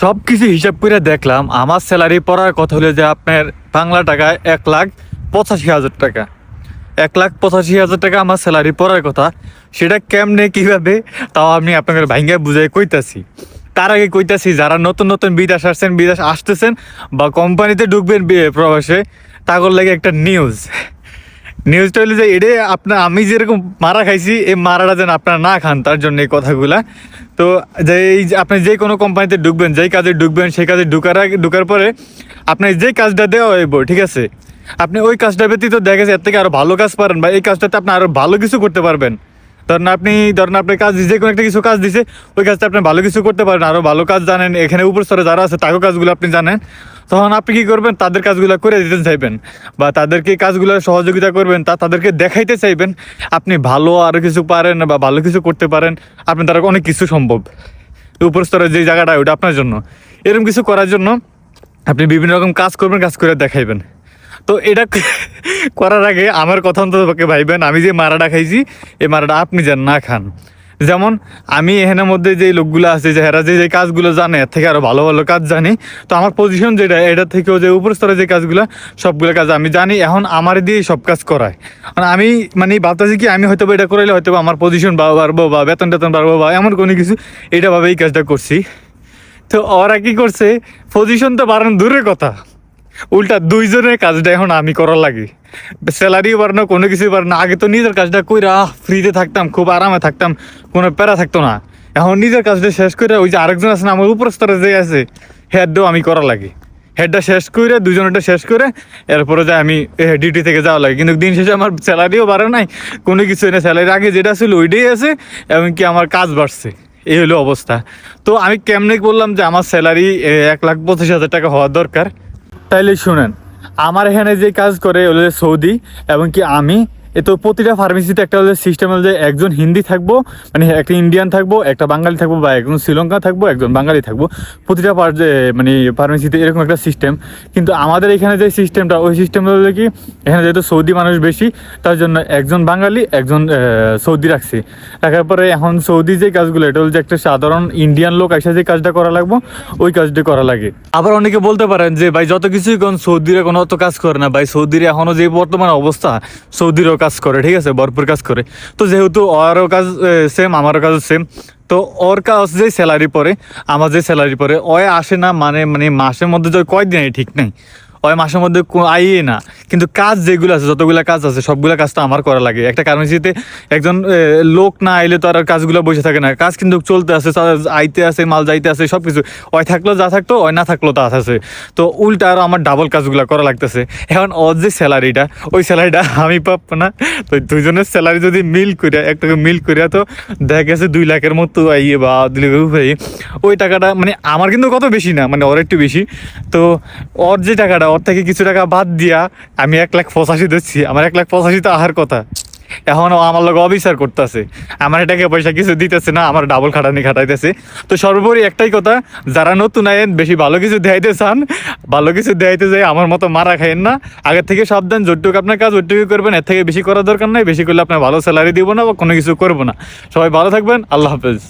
সব কিছু হিসাব করে দেখলাম, আমার স্যালারি পড়ার কথা হলো যে আপনার বাংলা টাকায় এক লাখ পঁচাশি হাজার টাকা। এক লাখ পঁচাশি হাজার টাকা আমার স্যালারি পড়ার কথা, সেটা কেমনে, কীভাবে, তাও আমি আপনাদের ভাইঙ্গা বুঝাই কইতাছি। তার আগে কইতাছি, যারা নতুন নতুন বিদেশ আসছেন, বিদেশ আসতেছেন বা কোম্পানিতে ঢুকবেন প্রবাসে তাগর লাগে একটা নিউজ নিউজটা হলো যে এটা আপনার আমি যেরকম মারা খাইছি এই মারাটা যেন আপনারা না খান, তার জন্য এই কথাগুলা। তো যে এই আপনি যে কোনো কোম্পানিতে ঢুকবেন, যেই কাজে ঢুকবেন, সেই কাজে ঢুকার ঢুকার পরে আপনার যে কাজটা দেওয়া হইব, ঠিক আছে? আপনি ওই কাজটা ব্যতীত দেখা যায় এর থেকে আরও ভালো কাজ পারেন বা এই কাজটাতে আপনি আরও ভালো কিছু করতে পারবেন। ধরেন আপনি, ধরেন আপনার কাজ যে কোনো একটা কিছু কাজ দিছে, ওই কাজটা আপনি ভালো কিছু করতে পারেন আরও ভালো কাজ জানেন, এখানে উপর স্তরে যারা আছে তাকেও কাজগুলো আপনি জানেন। তখন আপনি কী করবেন, তাদের কাজগুলো করে দিতে চাইবেন বা তাদেরকে কাজগুলো সহযোগিতা করবেন, তা তাদেরকে দেখাইতে চাইবেন, আপনি ভালো আরও কিছু পারেন বা ভালো কিছু করতে পারেন আপনি তারা অনেক কিছু সম্ভব। উপর স্তরের যে জায়গাটা ওটা আপনার জন্য। এরকম কিছু করার জন্য আপনি বিভিন্ন রকম কাজ করবেন, কাজ করে দেখাইবেন। তো এটা করার আগে আমার কথা অন্তত পক্ষে ভাইবেন, আমি যে মারাটা খাইছি, এই মারাটা আপনি যেন না খান। যেমন, আমি এখানের মধ্যে যে লোকগুলো আছে, যে এরা যে যে কাজগুলো জানে, এর থেকে আরও ভালো ভালো কাজ জানি। তো আমার পজিশন যেটা, এটা থেকেও যে উপর স্তরে যে কাজগুলো, সবগুলো কাজ আমি জানি, এখন আমার দিয়ে সব কাজ করায়। মানে আমি মানে ভাবতেছি কি, আমি হয়তো এটা করাইলে হয়তো আমার পজিশন বাড়বো বা বেতন টেতন বাড়বো বা এমন কোনো কিছু, এটা ভাবে এই কাজটা করছি। তো ওরা কি করছে পজিশন তো বাড়ানো দূরের কথা। উল্টা দুইজনের কাজটা এখন আমি করার লাগে। স্যালারিও বাড়ানো কোনো কিছু কিছুই না। আগে তো নিজের কাজটা কইরা ফ্রিতে থাকতাম, খুব আরামে থাকতাম, কোনো প্যারা থাকতো না। এখন নিজের কাজটা শেষ করে ওই যে আরেকজন আছে না, আমার উপর স্তরে যে আছে হেডও আমি করা লাগে। হেডটা শেষ করে দুজনেরটা শেষ করে, এরপরে যে আমি ডিউটি থেকে যাওয়া লাগে। কিন্তু দিন শেষে আমার স্যালারিও বাড়ে নাই, কোনো কিছু না। স্যালারি আগে যেটা ছিল, ওইটাই আছে এমনকি আমার কাজ বাড়ছে। এই হলো অবস্থা। তো আমি কেমনে বললাম যে আমার স্যালারি এক লাখ পঁচিশ হাজার টাকা হওয়া দরকার। তাইলে শুনেন আমার এখানে যে কাজ করে যে সৌদি এবং কি আমি এ তো প্রতিটা ফার্মেসিতে একটা সিস্টেম হলো যে একজন হিন্দি থাকব মানে একটা ইন্ডিয়ান থাকব, একটা বাঙালি থাকব বা একজন শ্রীলঙ্কা থাকব, একজন বাঙালি থাকব। প্রতিটা পার মানে ফার্মেসিতে এরকম একটা সিস্টেম কিন্তু আমাদের এখানে যে সিস্টেমটা ওই সিস্টেম হলো কি, এখানে যেহেতু সৌদি মানুষ বেশি, তার জন্য একজন বাঙালি, একজন সৌদি রাখছি। রাখার পরে এখন সৌদি যে কাজগুলো, এটা হলো যে একটা সাধারণ ইন্ডিয়ান লোক এসে যে কাজটা করা লাগবো, ওই কাজটা করা লাগে। আবার অনেকে বলতে পারেন যে, ভাই, যত কিছুই কোন, সৌদিরা কোনো অত কাজ করে না। ভাই, সৌদির এখনও যে বর্তমান অবস্থা, সৌদিরও কাজ করে, ঠিক আছে? ভরপুর কাজ করে। তো যেহেতু ওরও কাজ সেম আমারও কাজ সেম তো ওর কাজ যে স্যালারি পরে আমার যে স্যালারি পরে ওয় আসে না মানে মানে মাসের মধ্যে যে কয়দিন ঠিক নেই। ওই মাসের মধ্যে আইয়ে না। কিন্তু কাজ যেগুলো আছে, যতগুলো কাজ আছে, সবগুলো কাজ তো আমার করা লাগে। একটা কারেন্সিতে একজন লোক না আইলে তো আর কাজগুলো বসে থাকে না। কাজ কিন্তু চলতে আছে আইতে আছে, মাল যাইতে আছে সব কিছু ওই থাকল যা থাকতো, ওই না থাকল তা আছে। তো উল্টা আরও আমার ডাবল কাজগুলো করা লাগতেছে। এখন ওর যে স্যালারিটা, ওই স্যালারিটা আমি পাব না। তো দুইজনের স্যালারি যদি মিল করে একটাকে মিল করে তো দেখা গেছে দুই লাখের মতো আইয়ে বা দুই লাখের উপরে ওই টাকাটা মানে আমার কিন্তু কত বেশি না মানে ওর একটু বেশি। তো ওর যে টাকাটা, ওর থেকে কিছু টাকা বাদ দিয়া আমি এক লাখ পঁচাশি দিচ্ছি, আমার এক লাখ পঁচাশি তো আহার কথা। এখন ও আমার লোক অবিচার করতেছে। আমার এটাকে পয়সা কিছু দিতেছে না, আমার ডাবল খাটানি খাটাইতেছে। তো সর্বোপরি একটাই কথা, যারা নতুন আয়েন, বেশি ভালো কিছু দেখাইতে চান, ভালো কিছু দেখাইতে যায় আমার মতো মারা খাইয়েন না। আগের থেকে সাবধান, যতটুকু আপনার কাজ ওইটুকু করবেন। এর থেকে বেশি করার দরকার নাই, বেশি করলে আপনার ভালো স্যালারি দিব না বা কোনো কিছু করব না। সবাই ভালো থাকবেন, আল্লাহ হাফেজ।